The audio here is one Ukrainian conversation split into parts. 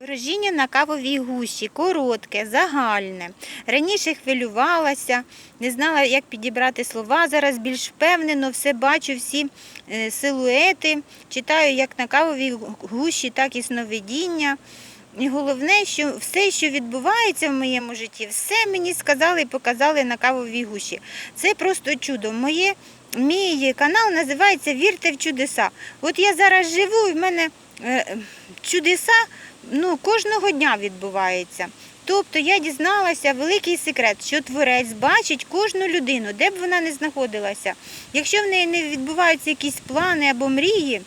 Ворожіння на кавовій гущі, коротке, загальне. Раніше хвилювалася, не знала, як підібрати слова. Зараз більш впевнено, все бачу, всі е, силуети. Читаю як на кавовій гущі, так і сновидіння. І головне, що все, що відбувається в моєму житті, все мені сказали і показали на кавовій гущі. Це просто чудо. Моє, мій канал називається Вірте в чудеса. От я зараз живу, і в мене е, чудеса ну, кожного дня відбувається. Тобто я дізналася великий секрет, що творець бачить кожну людину, де б вона не знаходилася. Якщо в неї не відбуваються якісь плани або мрії,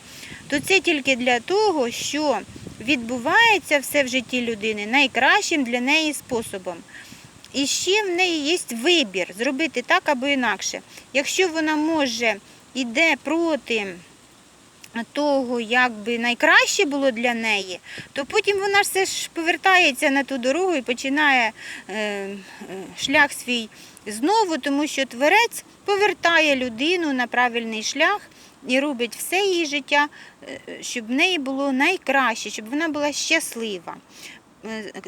то це тільки для того, що відбувається все в житті людини найкращим для неї способом. І ще в неї є вибір зробити так або інакше. Якщо вона може йде проти того, як би найкраще було для неї, то потім вона все ж повертається на ту дорогу і починає е, е, шлях свій знову, тому що творець повертає людину на правильний шлях і робить все її життя, е, щоб в неї було найкраще, щоб вона була щаслива.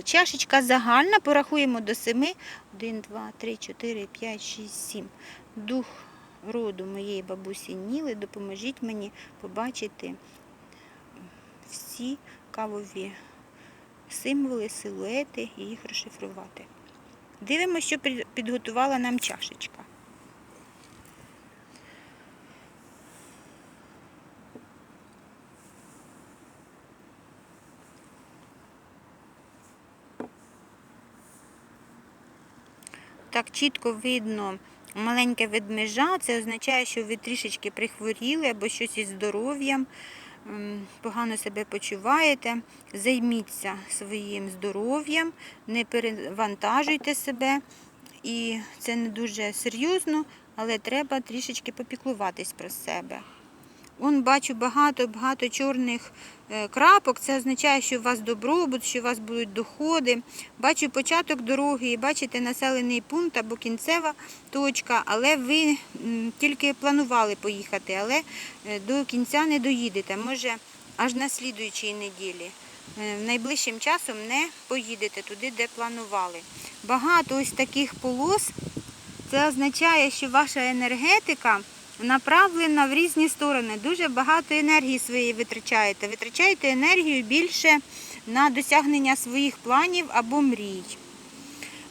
Чашечка загальна, порахуємо до семи. Один, два, три, чотири, п'ять, шість, сім. Дух роду моєї бабусі Ніли, допоможіть мені побачити всі кавові символи, силуети і їх розшифрувати. Дивимося, що підготувала нам чашечка. Так чітко видно маленьке ведмежа, це означає, що ви трішечки прихворіли або щось із здоров'ям, погано себе почуваєте. Займіться своїм здоров'ям, не перевантажуйте себе. І це не дуже серйозно, але треба трішечки попіклуватись про себе. Он бачу багато-багато чорних е, крапок. Це означає, що у вас добробут, що у вас будуть доходи. Бачу початок дороги, і бачите населений пункт або кінцева точка, але ви тільки планували поїхати, але е, до кінця не доїдете. Може, аж на слідуючій неділі. Е, Найближчим часом не поїдете туди, де планували. Багато ось таких полос. Це означає, що ваша енергетика направлена в різні сторони. Дуже багато енергії своєї витрачаєте. Витрачаєте енергію більше на досягнення своїх планів або мрій.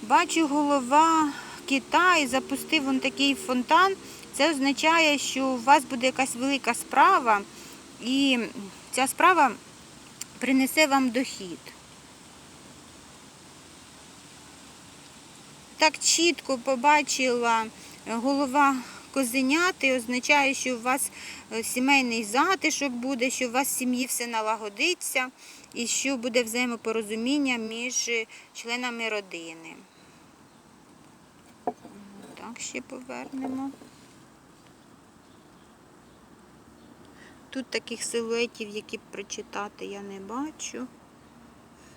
Бачу, голова Китай запустив он такий фонтан. Це означає, що у вас буде якась велика справа, і ця справа принесе вам дохід. Так чітко побачила голова козеняти, означає, що у вас е, сімейний затишок буде, що у вас в сім'ї все налагодиться і що буде взаємопорозуміння між е, членами родини. Так, ще повернемо. Тут таких силуетів, які прочитати, я не бачу.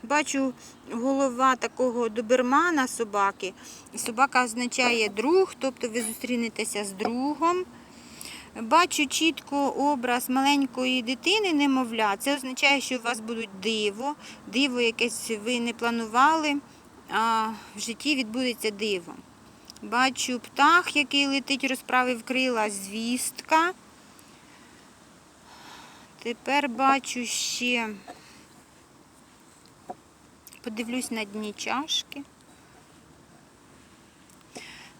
Бачу голова такого добермана собаки. Собака означає друг, тобто ви зустрінетеся з другом. Бачу чітко образ маленької дитини, немовля. Це означає, що у вас будуть диво. Диво якесь ви не планували, а в житті відбудеться диво. Бачу птах, який летить, розправив крила, звістка. Тепер бачу ще Подивлюсь на дні чашки.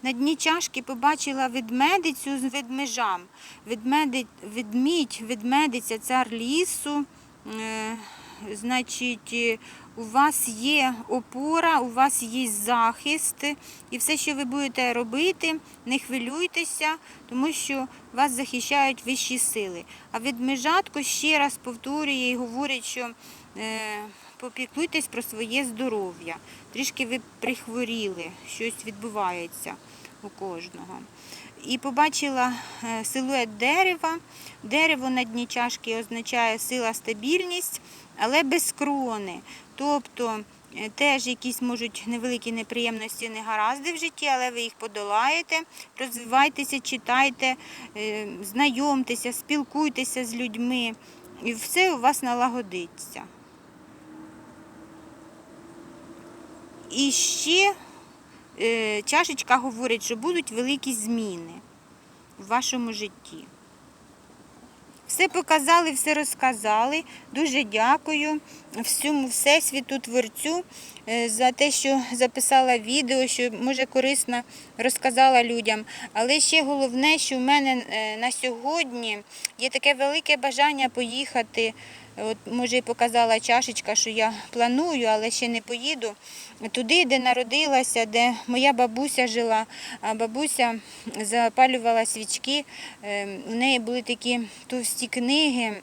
На дні чашки побачила ведмедицю з ведмежам. Ведмеди, ведмідь, ведмедиця, цар лісу. Е, значить, е, у вас є опора, у вас є захист, і все, що ви будете робити, не хвилюйтеся, тому що вас захищають вищі сили. А ведмежатко ще раз повторює і говорить, що е, попіклуйтесь про своє здоров'я. Трішки ви прихворіли, щось відбувається у кожного. І побачила е, силует дерева. Дерево на дні чашки означає сила, стабільність, але без крони. Тобто е, теж якісь можуть невеликі неприємності, негаразди в житті, але ви їх подолаєте. Розвивайтеся, читайте, е, знайомтеся, спілкуйтеся з людьми, і все у вас налагодиться. І ще е, чашечка говорить, що будуть великі зміни в вашому житті. Все показали, все розказали. Дуже дякую всьому всесвіту творцю е, за те, що записала відео, що може корисно розказала людям. Але ще головне, що в мене е, на сьогодні є таке велике бажання поїхати. От, може, показала чашечка, що я планую, але ще не поїду. Туди, де народилася, де моя бабуся жила, а бабуся запалювала свічки. У неї були такі товсті книги.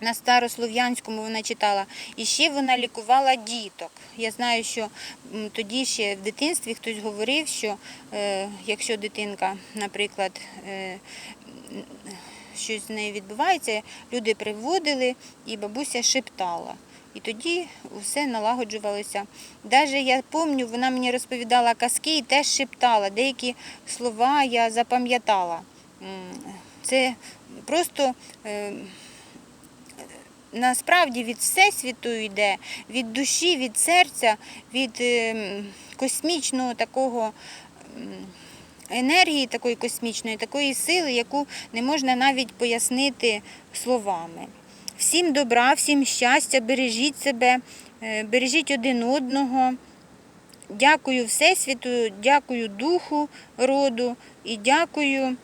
На старослов'янському вона читала. І ще вона лікувала діток. Я знаю, що тоді ще в дитинстві хтось говорив, що е, якщо дитинка, наприклад, е, щось з нею відбувається, люди приводили і бабуся шептала. І тоді все налагоджувалося. Навіть я пам'ятаю, вона мені розповідала казки і теж шептала. Деякі слова я запам'ятала. Це просто е, насправді від всесвіту йде, від душі, від серця, від ем, космічного такого енергії, такої космічної, такої сили, яку не можна навіть пояснити словами. Всім добра, всім щастя, бережіть себе, е, бережіть один одного. Дякую Всесвіту, дякую духу роду і дякую